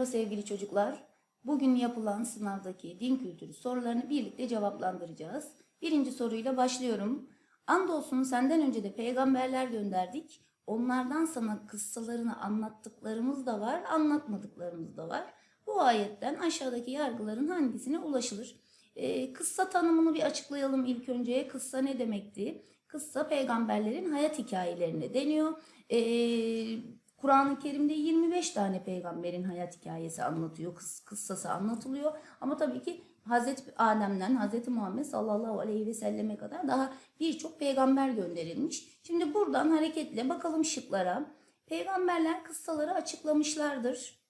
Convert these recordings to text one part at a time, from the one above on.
Merhaba sevgili çocuklar. Bugün yapılan sınavdaki din kültürü sorularını birlikte cevaplandıracağız. Birinci soruyla başlıyorum. Andolsun senden önce de peygamberler gönderdik. Onlardan sana kıssalarını anlattıklarımız da var, anlatmadıklarımız da var. Bu ayetten aşağıdaki yargıların hangisine ulaşılır? Ee, kıssa tanımını bir açıklayalım ilk önce. Kıssa ne demekti? Kıssa peygamberlerin hayat hikayelerine deniyor. Ee, Kur'an-ı Kerim'de 25 tane peygamberin hayat hikayesi anlatıyor, kıs- kıssası anlatılıyor. Ama tabii ki Hazreti Adem'den Hazreti Muhammed sallallahu aleyhi ve selleme kadar daha birçok peygamber gönderilmiş. Şimdi buradan hareketle bakalım şıklara. Peygamberler kıssaları açıklamışlardır.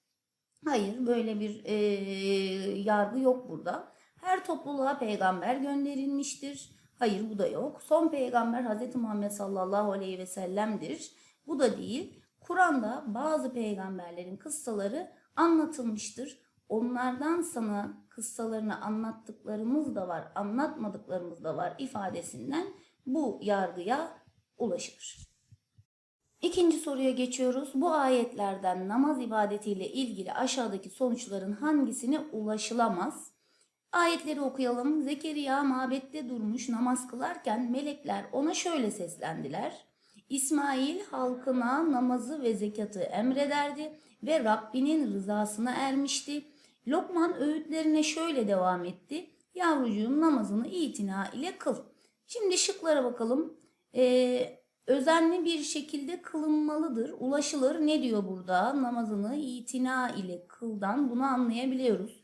Hayır, böyle bir e, yargı yok burada. Her topluluğa peygamber gönderilmiştir. Hayır, bu da yok. Son peygamber Hz. Muhammed sallallahu aleyhi ve sellem'dir. Bu da değil. Kur'an'da bazı peygamberlerin kıssaları anlatılmıştır. Onlardan sana kıssalarını anlattıklarımız da var, anlatmadıklarımız da var ifadesinden bu yargıya ulaşılır. İkinci soruya geçiyoruz. Bu ayetlerden namaz ibadetiyle ilgili aşağıdaki sonuçların hangisine ulaşılamaz? Ayetleri okuyalım. Zekeriya mabette durmuş namaz kılarken melekler ona şöyle seslendiler. İsmail halkına namazı ve zekatı emrederdi ve Rabbinin rızasına ermişti. Lokman öğütlerine şöyle devam etti. Yavrucuğum namazını itina ile kıl. Şimdi şıklara bakalım. Ee, özenli bir şekilde kılınmalıdır. Ulaşılır. Ne diyor burada? Namazını itina ile kıldan bunu anlayabiliyoruz.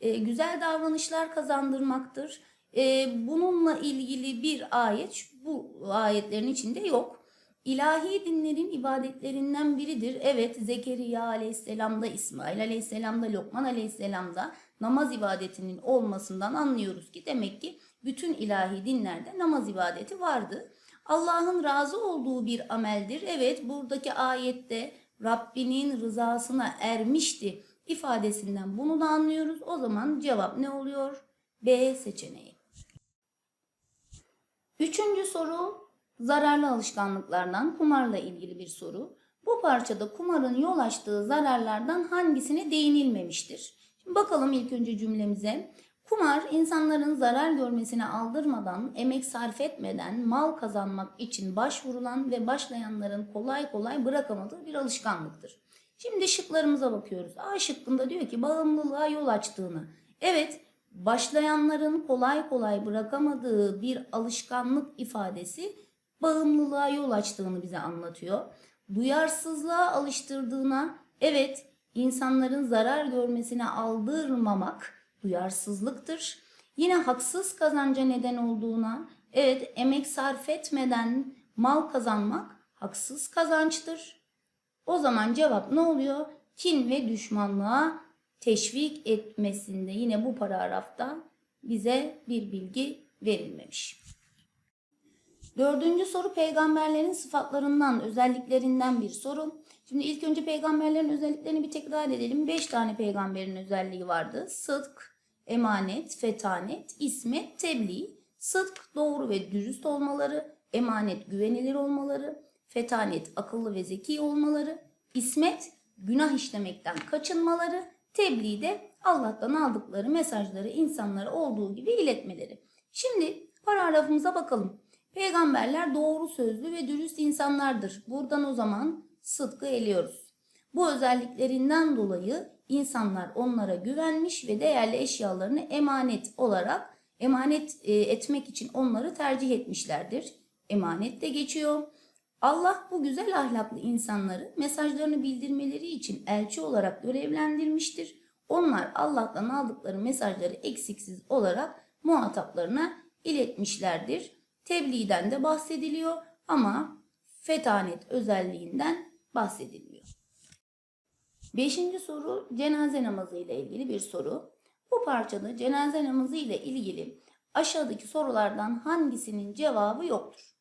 Ee, güzel davranışlar kazandırmaktır. Ee, bununla ilgili bir ayet bu ayetlerin içinde yok. İlahi dinlerin ibadetlerinden biridir. Evet Zekeriya aleyhisselamda, İsmail aleyhisselamda, Lokman aleyhisselamda namaz ibadetinin olmasından anlıyoruz ki demek ki bütün ilahi dinlerde namaz ibadeti vardı. Allah'ın razı olduğu bir ameldir. Evet buradaki ayette Rabbinin rızasına ermişti ifadesinden bunu da anlıyoruz. O zaman cevap ne oluyor? B seçeneği. Üçüncü soru zararlı alışkanlıklardan kumarla ilgili bir soru. Bu parçada kumarın yol açtığı zararlardan hangisine değinilmemiştir? Şimdi bakalım ilk önce cümlemize. Kumar insanların zarar görmesine aldırmadan, emek sarf etmeden mal kazanmak için başvurulan ve başlayanların kolay kolay bırakamadığı bir alışkanlıktır. Şimdi şıklarımıza bakıyoruz. A şıkkında diyor ki bağımlılığa yol açtığını. Evet, başlayanların kolay kolay bırakamadığı bir alışkanlık ifadesi bağımlılığa yol açtığını bize anlatıyor. Duyarsızlığa alıştırdığına evet insanların zarar görmesine aldırmamak duyarsızlıktır. Yine haksız kazanca neden olduğuna evet emek sarf etmeden mal kazanmak haksız kazançtır. O zaman cevap ne oluyor? Kin ve düşmanlığa teşvik etmesinde yine bu paragrafta bize bir bilgi verilmemiş. Dördüncü soru peygamberlerin sıfatlarından, özelliklerinden bir soru. Şimdi ilk önce peygamberlerin özelliklerini bir tekrar edelim. Beş tane peygamberin özelliği vardı. Sıdk, emanet, fetanet, ismet, tebliğ. Sıdk doğru ve dürüst olmaları, emanet güvenilir olmaları, fetanet akıllı ve zeki olmaları, ismet günah işlemekten kaçınmaları, tebliğ de Allah'tan aldıkları mesajları insanlara olduğu gibi iletmeleri. Şimdi paragrafımıza bakalım. Peygamberler doğru sözlü ve dürüst insanlardır. Buradan o zaman sıdkı eliyoruz. Bu özelliklerinden dolayı insanlar onlara güvenmiş ve değerli eşyalarını emanet olarak emanet e, etmek için onları tercih etmişlerdir. Emanet de geçiyor. Allah bu güzel ahlaklı insanları mesajlarını bildirmeleri için elçi olarak görevlendirmiştir. Onlar Allah'tan aldıkları mesajları eksiksiz olarak muhataplarına iletmişlerdir. Tebliğden de bahsediliyor ama fetanet özelliğinden bahsedilmiyor. Beşinci soru cenaze namazı ile ilgili bir soru. Bu parçada cenaze namazı ile ilgili aşağıdaki sorulardan hangisinin cevabı yoktur?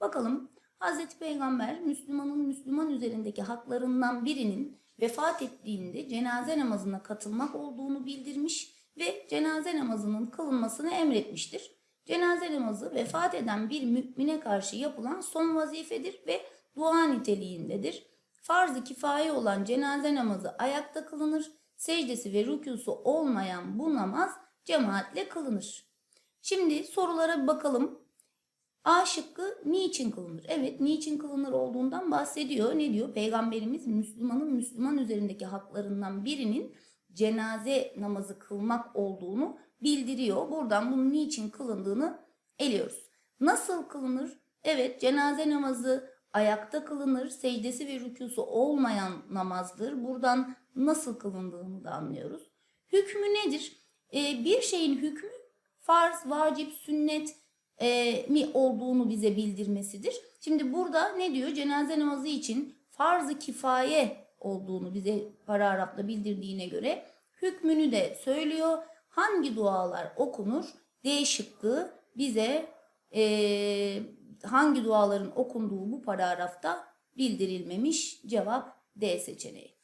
Bakalım Hazreti Peygamber Müslümanın Müslüman üzerindeki haklarından birinin vefat ettiğinde cenaze namazına katılmak olduğunu bildirmiş ve cenaze namazının kılınmasını emretmiştir. Cenaze namazı vefat eden bir mümine karşı yapılan son vazifedir ve dua niteliğindedir. Farz-ı kifaye olan cenaze namazı ayakta kılınır. secdesi ve rükûsu olmayan bu namaz cemaatle kılınır. Şimdi sorulara bakalım. A şıkkı niçin kılınır? Evet niçin kılınır olduğundan bahsediyor. Ne diyor? Peygamberimiz Müslümanın Müslüman üzerindeki haklarından birinin cenaze namazı kılmak olduğunu bildiriyor. Buradan bunun niçin kılındığını eliyoruz. Nasıl kılınır? Evet cenaze namazı ayakta kılınır. Secdesi ve rükûsu olmayan namazdır. Buradan nasıl kılındığını da anlıyoruz. Hükmü nedir? Ee, bir şeyin hükmü farz, vacip, sünnet e, mi olduğunu bize bildirmesidir. Şimdi burada ne diyor? Cenaze namazı için farz-ı kifaye olduğunu bize paragrafta bildirdiğine göre hükmünü de söylüyor. Hangi dualar okunur? D şıkkı bize e, hangi duaların okunduğu bu paragrafta bildirilmemiş. Cevap D seçeneği.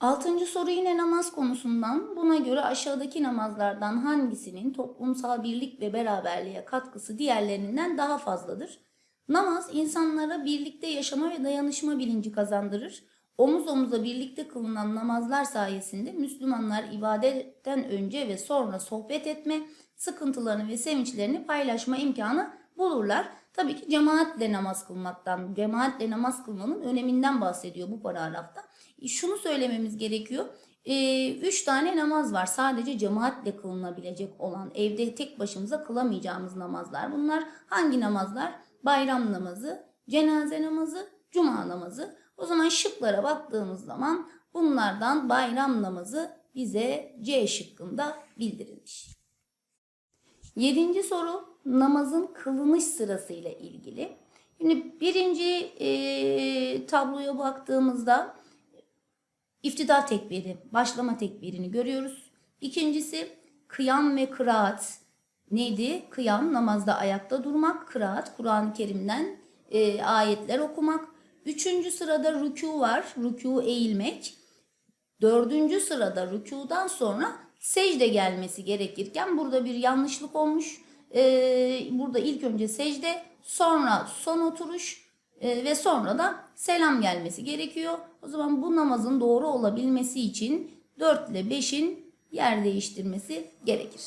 Altıncı soru yine namaz konusundan. Buna göre aşağıdaki namazlardan hangisinin toplumsal birlik ve beraberliğe katkısı diğerlerinden daha fazladır? Namaz insanlara birlikte yaşama ve dayanışma bilinci kazandırır. Omuz omuza birlikte kılınan namazlar sayesinde Müslümanlar ibadetten önce ve sonra sohbet etme, sıkıntılarını ve sevinçlerini paylaşma imkanı bulurlar. Tabii ki cemaatle namaz kılmaktan, cemaatle namaz kılmanın öneminden bahsediyor bu paragrafta. E, Şunu söylememiz gerekiyor. E, üç tane namaz var. Sadece cemaatle kılınabilecek olan, evde tek başımıza kılamayacağımız namazlar. Bunlar hangi namazlar? Bayram namazı, cenaze namazı, cuma namazı. O zaman şıklara baktığımız zaman bunlardan bayram namazı bize C şıkkında bildirilmiş. Yedinci soru namazın kılınış sırasıyla ilgili. Şimdi birinci e, tabloya baktığımızda iftida tekbiri, başlama tekbirini görüyoruz. İkincisi kıyam ve kıraat. Neydi? Kıyam namazda ayakta durmak, kıraat Kur'an-ı Kerim'den e, ayetler okumak. Üçüncü sırada rükû var, rükû eğilmek. Dördüncü sırada rükudan sonra secde gelmesi gerekirken burada bir yanlışlık olmuş. Ee, burada ilk önce secde, sonra son oturuş e, ve sonra da selam gelmesi gerekiyor. O zaman bu namazın doğru olabilmesi için 4 ile 5'in yer değiştirmesi gerekir.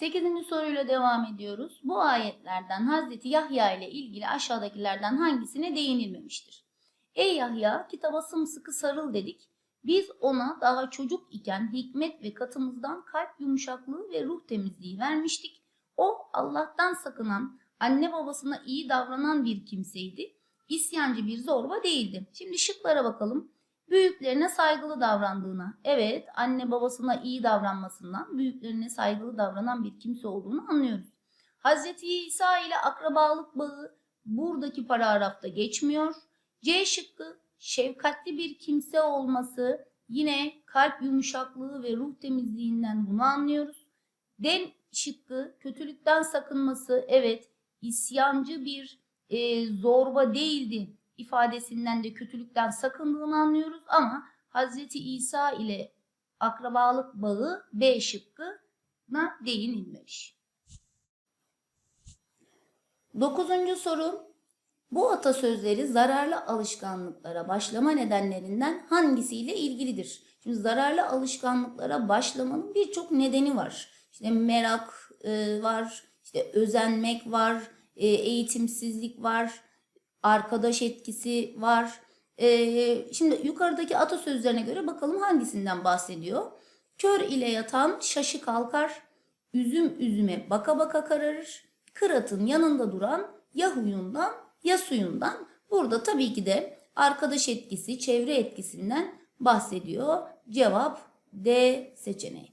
8. soruyla devam ediyoruz. Bu ayetlerden Hazreti Yahya ile ilgili aşağıdakilerden hangisine değinilmemiştir? Ey Yahya kitaba sımsıkı sarıl dedik. Biz ona daha çocuk iken hikmet ve katımızdan kalp yumuşaklığı ve ruh temizliği vermiştik. O Allah'tan sakınan, anne babasına iyi davranan bir kimseydi. İsyancı bir zorba değildi. Şimdi şıklara bakalım. Büyüklerine saygılı davrandığına, evet anne babasına iyi davranmasından büyüklerine saygılı davranan bir kimse olduğunu anlıyoruz. Hazreti İsa ile akrabalık bağı buradaki paragrafta geçmiyor. C şıkkı şefkatli bir kimse olması yine kalp yumuşaklığı ve ruh temizliğinden bunu anlıyoruz. D şıkkı kötülükten sakınması evet isyancı bir e, zorba değildi ifadesinden de kötülükten sakındığını anlıyoruz ama Hazreti İsa ile akrabalık bağı B şıkkına değinilmemiş. Dokuzuncu soru bu atasözleri zararlı alışkanlıklara başlama nedenlerinden hangisiyle ilgilidir? Şimdi zararlı alışkanlıklara başlamanın birçok nedeni var. İşte merak e, var, işte özenmek var, e, eğitimsizlik var, arkadaş etkisi var. E, şimdi yukarıdaki atasözlerine göre bakalım hangisinden bahsediyor? Kör ile yatan şaşı kalkar, üzüm üzüme baka baka kararır, kıratın yanında duran ya huyundan ya suyundan. Burada tabii ki de arkadaş etkisi, çevre etkisinden bahsediyor. Cevap D seçeneği.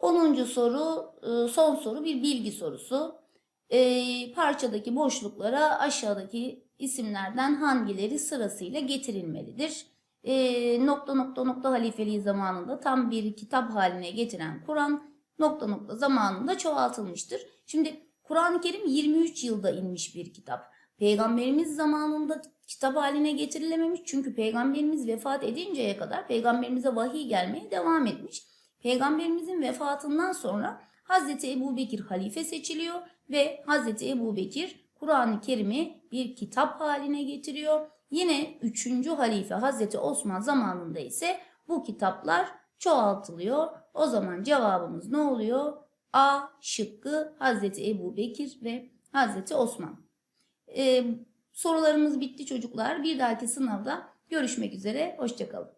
10. soru, e, son soru bir bilgi sorusu. E, parçadaki boşluklara aşağıdaki isimlerden hangileri sırasıyla getirilmelidir? E, nokta nokta nokta halifeliği zamanında tam bir kitap haline getiren Kur'an nokta nokta zamanında çoğaltılmıştır. Şimdi Kur'an-ı Kerim 23 yılda inmiş bir kitap. Peygamberimiz zamanında kitap haline getirilememiş çünkü peygamberimiz vefat edinceye kadar peygamberimize vahiy gelmeye devam etmiş. Peygamberimizin vefatından sonra Hazreti Ebu Bekir halife seçiliyor ve Hazreti Ebu Bekir Kur'an-ı Kerim'i bir kitap haline getiriyor Yine 3. halife Hazreti Osman zamanında ise bu kitaplar çoğaltılıyor. O zaman cevabımız ne oluyor? A şıkkı Hazreti Ebu Bekir ve Hazreti Osman. Ee, sorularımız bitti çocuklar. Bir dahaki sınavda görüşmek üzere. Hoşçakalın.